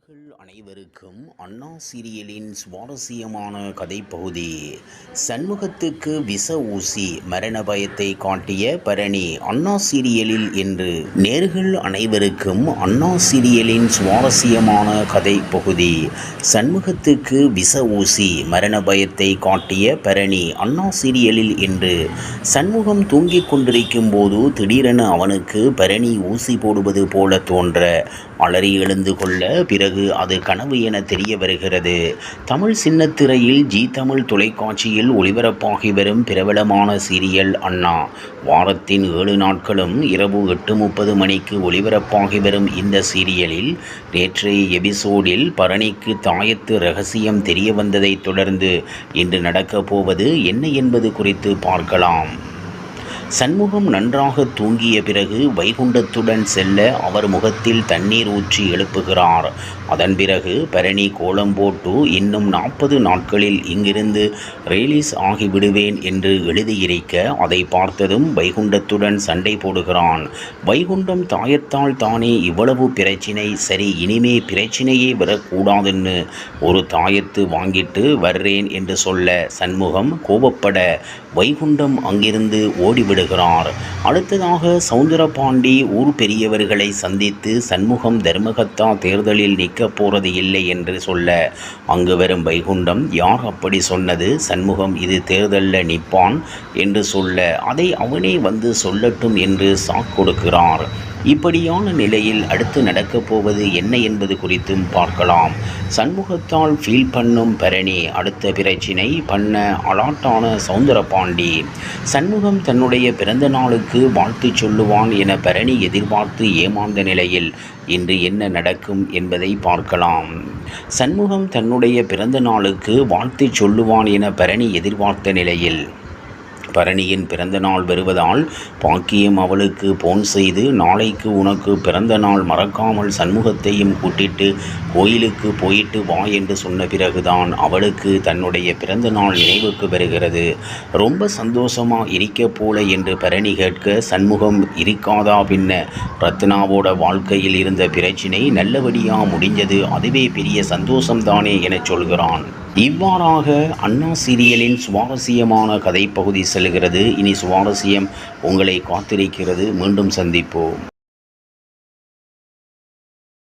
நேயர்கள் அனைவருக்கும் அண்ணா சீரியலின் சுவாரஸ்யமான கதைப்பகுதி சண்முகத்துக்கு விச ஊசி மரண பயத்தை காட்டிய பரணி அண்ணா சீரியலில் என்று நேர்கள் அனைவருக்கும் அண்ணா சீரியலின் சுவாரஸ்யமான கதைப்பகுதி சண்முகத்துக்கு விச ஊசி மரண பயத்தை காட்டிய பரணி அண்ணா சீரியலில் என்று சண்முகம் தூங்கிக் கொண்டிருக்கும் போது திடீரென அவனுக்கு பரணி ஊசி போடுவது போல தோன்ற அலறி எழுந்து கொள்ள பிறகு அது கனவு என தெரிய வருகிறது. தமிழ் சின்னத்திரையில் ஜி தமிழ் தொலைக்காட்சியில் ஒளிபரப்பாகி வரும் பிரபலமான சீரியல் அண்ணா. வாரத்தின் ஏழு நாட்களும் இரவு எட்டு முப்பது மணிக்கு ஒளிபரப்பாகி வரும் இந்த சீரியலில் நேற்றைய எபிசோடில் பரணிக்கு தாயத்து ரகசியம் தெரிய வந்ததைத் தொடர்ந்து இன்று நடக்கப் போவது என்ன என்பது குறித்து பார்க்கலாம். சண்முகம் நன்றாக தூங்கிய பிறகு வைகுண்டத்துடன் செல்ல அவர் முகத்தில் தண்ணீர் ஊற்றி எழுப்புகிறார். அதன் பிறகு பரணி கோலம் போட்டு இன்னும் நாற்பது நாட்களில் இங்கிருந்து ரிலீஸ் ஆகிவிடுவேன் என்று எழுதியிருக்க அதை பார்த்ததும் வைகுண்டத்துடன் சண்டை போடுகிறான். வைகுண்டம் தாயத்தால் தானே இவ்வளவு பிரச்சினை சரி இனிமே பிரச்சினையே வரக்கூடாதுன்னு ஒரு தாயத்து வாங்கிட்டு வர்றேன் என்று சொல்ல சண்முகம் கோபப்பட வைகுண்டம் அங்கிருந்து ஓடிவிடுகிறார். அடுத்ததாக சவுந்தரபாண்டி ஊர் பெரியவர்களை சந்தித்து சண்முகம் தர்மகத்தா தேர்தலில் நிற்கப் போகிறது இல்லை என்று சொல்ல அங்கு வரும் வைகுண்டம் யார் அப்படி சொன்னது? சண்முகம் இது தேர்தலில் நிற்பான் என்று சொல்ல அதை அவனே வந்து சொல்லட்டும் என்று சாக் கொடுக்கிறார். இப்படியான நிலையில் அடுத்து நடக்கப் போவது என்ன என்பது குறித்தும் பார்க்கலாம். சண்முகத்தால் ஃபீல் பண்ணும் பரணி அடுத்த பிரச்சினை பண்ண அலாட்டான சவுந்தரபாண்டி. சண்முகம் தன்னுடைய பிறந்த நாளுக்கு வாழ்த்து சொல்லுவான் என பரணி எதிர்பார்த்து ஏமாந்த நிலையில் இன்று என்ன நடக்கும் என்பதை பார்க்கலாம். சண்முகம் தன்னுடைய பிறந்த நாளுக்கு வாழ்த்து சொல்லுவான் என பரணி எதிர்பார்த்த நிலையில் பரணியின் பிறந்த நாள் வருவதால் பாக்கியம் அவளுக்கு போன் செய்து நாளைக்கு உனக்கு பிறந்த நாள் மறக்காமல் சண்முகத்தையும் கூட்டிட்டு கோயிலுக்கு போயிட்டு வா என்று சொன்ன பிறகுதான் அவளுக்கு தன்னுடைய பிறந்த நாள் நினைவுக்கு வருகிறது. ரொம்ப சந்தோஷமா இருக்க போல என்று பரணி கேட்க சண்முகம் இருக்காதா பின்ன? ரத்னாவோட வாழ்க்கையில் இருந்த பிரச்சினை நல்லபடியாக முடிஞ்சது. அதுவே பெரிய சந்தோஷம்தானே என சொல்கிறான். இவ்வாறாக அண்ணா சீரியலின் சுவாரஸ்யமான கதைப்பகுதி செல்கிறது. இனி சுவாரஸ்யம் உங்களை காத்திருக்கிறது. மீண்டும் சந்திப்போம்.